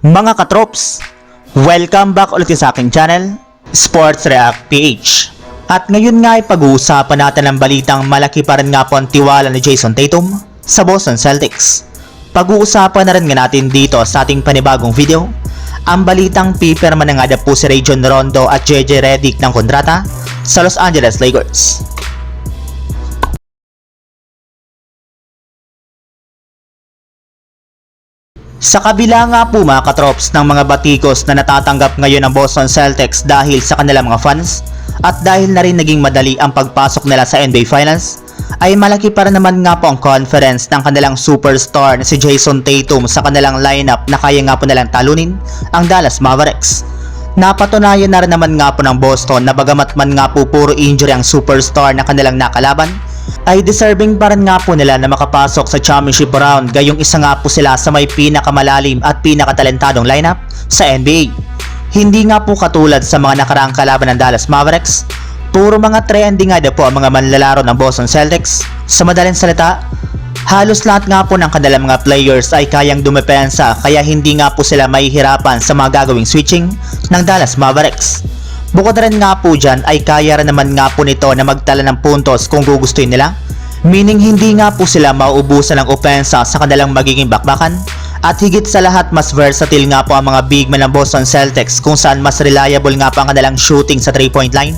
Mga katrops, welcome back ulit sa aking channel, Sports React PH. At ngayon nga ay pag-uusapan natin ang balitang malaki pa rin nga po ang tiwala ni Jason Tatum sa Boston Celtics. Pag-uusapan na rin nga natin dito sa ating panibagong video, ang balitang pipirma na nga po si Rajon Rondo at JJ Redick ng kontrata sa Los Angeles Lakers. Sa kabila nga po mga katrops ng mga batikos na natatanggap ngayon ng Boston Celtics dahil sa kanilang mga fans at dahil na rin naging madali ang pagpasok nila sa NBA Finals, ay malaki para naman nga po ang confidence ng kanilang superstar na si Jason Tatum sa kanilang lineup na kaya nga po nilang talunin ang Dallas Mavericks. Napatunayan na rin naman nga po ng Boston na bagamat man nga po puro injury ang superstar na kanilang nakalaban, ay deserving pa rin nga po nila na makapasok sa championship round gayong isa nga po sila sa may pinakamalalim at pinakatalentadong lineup sa NBA. Hindi nga po katulad sa mga nakaraang kalaban ng Dallas Mavericks, puro mga nga daw po ang mga manlalaro ng Boston Celtics. Sa madaling salita, halos lahat nga po ng kanilang mga players ay kayang dumepensa kaya hindi nga po sila mahihirapan sa mga gagawing switching ng Dallas Mavericks. Bukod rin nga po dyan ay kaya rin naman nga po nito na magtala ng puntos kung gugustuhin nila. Meaning hindi nga po sila mauubusan ng opensa sa kanilang magiging bakbakan. At higit sa lahat mas versatile nga po ang mga big men ng Boston Celtics kung saan mas reliable nga po ang kanilang shooting sa 3 point line.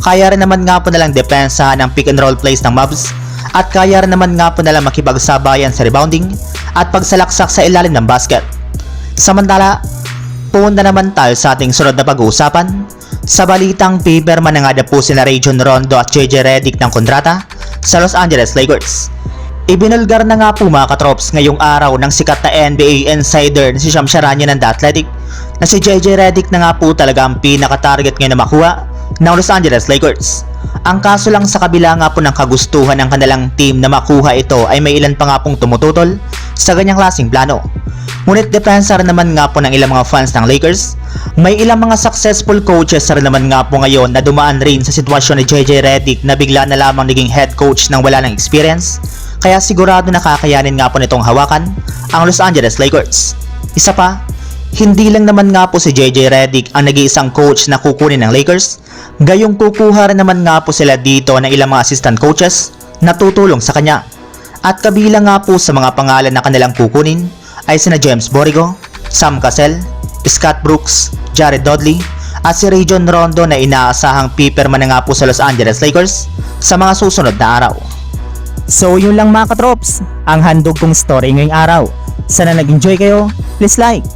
Kaya rin naman nga po nalang depensahan ang pick and roll plays ng Mavs. At kaya rin naman nga po nalang makipagsabayan sa rebounding at pagsalaksak sa ilalim ng basket. Samantala, punta naman tayo sa ating sunod na pag-uusapan sa balitang nga na po sina Rajon Rondo at JJ Redick ng kontrata sa Los Angeles Lakers. Ibinulgar na nga po mga katrops ngayong araw ng sikat na NBA insider na si Sham Charania ng The Athletic na si JJ Redick na nga po talaga ang pinaka-target ngayon na makuha ng Los Angeles Lakers. Ang kaso lang sa kabila nga po ng kagustuhan ng kanilang team na makuha ito ay may ilan pa nga pong tumututol sa ganyang klaseng plano. Ngunit depensa rin naman nga po ng ilang mga fans ng Lakers. May ilang mga successful coaches rin naman nga po ngayon na dumaan rin sa sitwasyon ni JJ Redick na bigla na lamang naging head coach ng wala ng experience. Kaya sigurado na kakayanin nga po nitong hawakan ang Los Angeles Lakers. Isa pa, hindi lang naman nga po si JJ Redick ang nag-iisang coach na kukunin ng Lakers, gayong kukuha rin naman nga po sila dito ng ilang mga assistant coaches na tutulong sa kanya. At kabilang nga po sa mga pangalan na kanilang kukunin ay sina James Borigo, Sam Cassell, Scott Brooks, Jared Dudley, at si Rajon Rondo na inaasahang pipirma na nga po sa Los Angeles Lakers sa mga susunod na araw. So yun lang mga katrops, ang handog kong story ngayong araw. Sana nag-enjoy kayo, please like